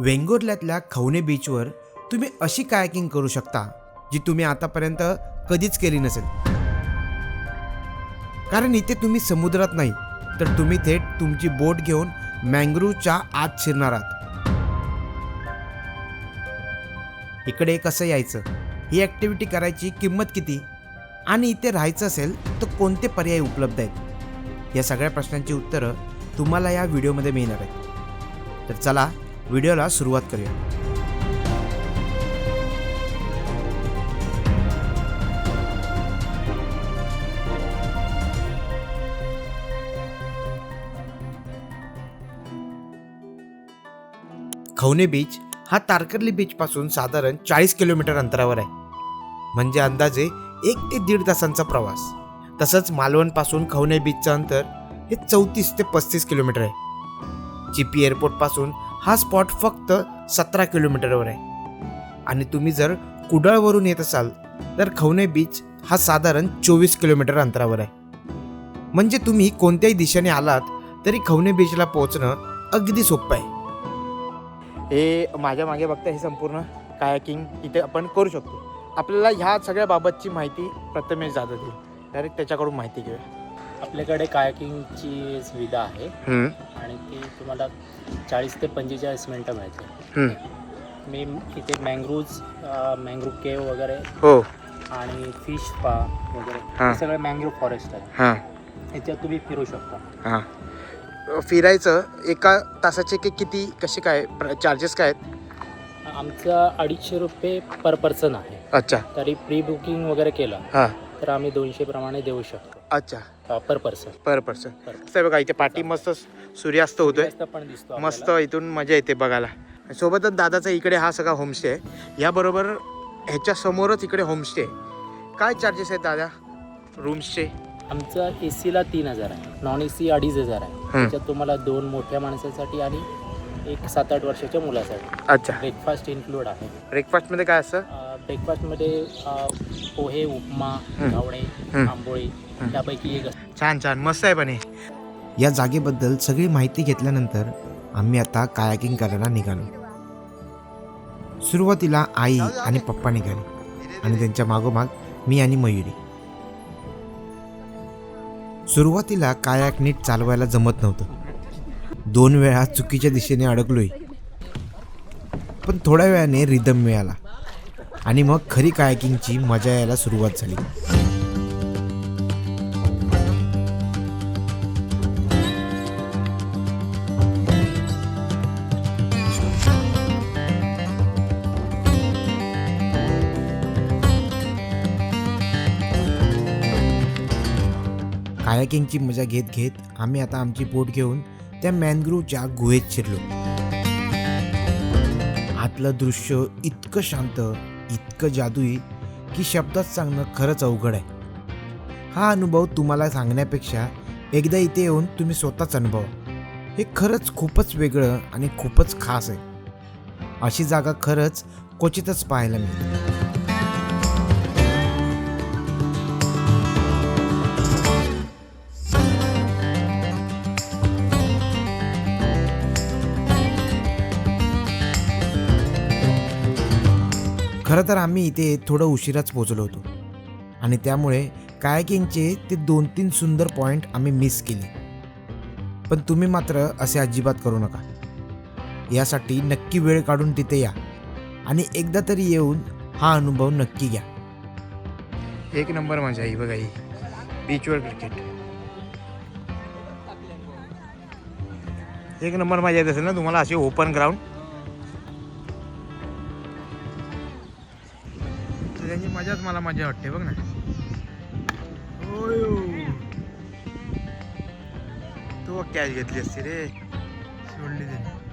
वेंगुर्ल्यातल्या खवणे बीचवर तुम्ही अशी कायाकिंग करू शकता जी तुम्ही आतापर्यंत कधीच केली नसेल. कारण इथे तुम्ही समुद्रात नाही तर तुम्ही थेट तुमची बोट घेऊन मँग्रोव्हच्या आत शिरणार आहात. इकडे कसं यायचं. ही ॲक्टिव्हिटी करायची किंमत किती? आणि इथे राहायचं असेल तर कोणते पर्याय उपलब्ध आहेत? या सगळ्या प्रश्नांची उत्तरं तुम्हाला या व्हिडिओमध्ये मिळणार आहेत. तर चला व्हिडिओला सुरुवात करूया. खवणे बीच हा तारकर्ली बीचपासून साधारण चाळीस किलोमीटर अंतरावर आहे. म्हणजे अंदाजे एक ते दीड तासांचा प्रवास. तसंच मालवणपासून खवणे बीचचं अंतर हे चौतीस ते पस्तीस किलोमीटर आहे. चिपी एअरपोर्टपासून हा स्पॉट फक्त सतरा किलोमीटरवर आहे. आणि तुम्ही जर कुडाळवरून येत असाल तर खवणे बीच हा साधारण चोवीस किलोमीटर अंतरावर आहे. म्हणजे तुम्ही कोणत्याही दिशेने आलात तरी खवणे बीचला पोहोचणं अगदी सोपं आहे. हे माझ्या मागे बघता हे संपूर्ण कायाकिंग इथे आपण करू शकतो. आपल्याला ह्या सगळ्या बाबतची माहिती प्रथमेश जाधव देईल. डायरेक्ट त्याच्याकडून माहिती घेऊया. आपल्याकडे कायाकिंगची सुविधा आहे. आणि ती तुम्हाला चाळीस ते पंचेचाळीस मिनटं मिळते मी इथे मँग्रोव्ज मँग्रोव केव वगैरे हो. आणि फिश स्पा वगैरे हां. हे सगळे मँग्रोव फॉरेस्ट आहे हां. याच्यात तुम्ही फिरू शकता. हां. फिरायचं एका तासाचे की किती कसे काय चार्जेस काय आहेत? आमचं अडीचशे रुपये पर पर्सन आहे. अच्छा. तरी प्री बुकिंग वगैरे केलं हां. तर आम्ही दोनशे प्रमाणे देऊ शकतो. अच्छा. पर पर्सन पर पर्सन पर असं बघा इथे पाठी मस्त सूर्यास्त होतोय. पण दिसतो मस्त. इथून मजा येते बघायला. सोबतच दादाचा इकडे हा सगळा होमस्टे आहे. याबरोबर ह्याच्या समोरच इकडे होमस्टे आहे. काय चार्जेस आहेत दादा? रूमस्टे आमचं ए सीला तीन हजार आहे. नॉन ए सी अडीच हजार आहे. त्याच्यात तुम्हाला दोन मोठ्या माणसासाठी आणि एक सात आठ वर्षाच्या मुलासाठी. अच्छा. ब्रेकफास्ट इन्क्लूड आहे. ब्रेकफास्टमध्ये काय असतं? ब्रेकफास्टमध्ये पोहे उपमा हं. आंबोळी त्यापैकी एक छान छान. मस्त आहे पण हे. या जागेबद्दल सगळी माहिती घेतल्यानंतर आम्ही आता कायाकिंग करायला निघालो. सुरुवातीला आई आणि पप्पा निघाले आणि त्यांच्या मागोमाग मी आणि मयुरी. सुरुवातीला कायाक नीट चालवायला जमत नव्हतं. दोन वेळा चुकीच्या दिशेने अडकलोय. पण थोड्या वेळाने रिदम मिळाला आणि मग खरी कायाकिंगची मजा यायला सुरुवात झाली. कायाकिंगची मजा घेत घेत आम्ही आता आमची बोट घेऊन त्या मॅनग्रोव्हच्या गुहेत शिरलो. आतलं दृश्य इतकं शांत इतकं जादुई की शब्दात सांगणं खरंच अवघड आहे. हा अनुभव तुम्हाला सांगण्यापेक्षा एकदा इथे येऊन तुम्ही स्वतःच अनुभव. हे खरंच खूपच वेगळं आणि खूपच खास आहे. अशी जागा खरंच क्वचितच पाहायला मिळते. खरं तर आम्ही इथे थोडं उशिराच पोचलो होतो. आणि त्यामुळे कायाकिंगचे ते दोन तीन सुंदर पॉईंट आम्ही मिस केले. पण तुम्ही मात्र असे अजिबात करू नका. यासाठी नक्की वेळ काढून तिथे या आणि एकदा तरी येऊन हा अनुभव नक्की घ्या. एक नंबर माझ्या आई बघा ही. बीचवर क्रिकेट एक नंबर माझ्या येत असेल ना तुम्हाला असे ओपन ग्राउंड त्याची मजाच मला मजा वाटते बघ ना. ओयो. तो कॅच घेतली असती रे. सोडली त्याने.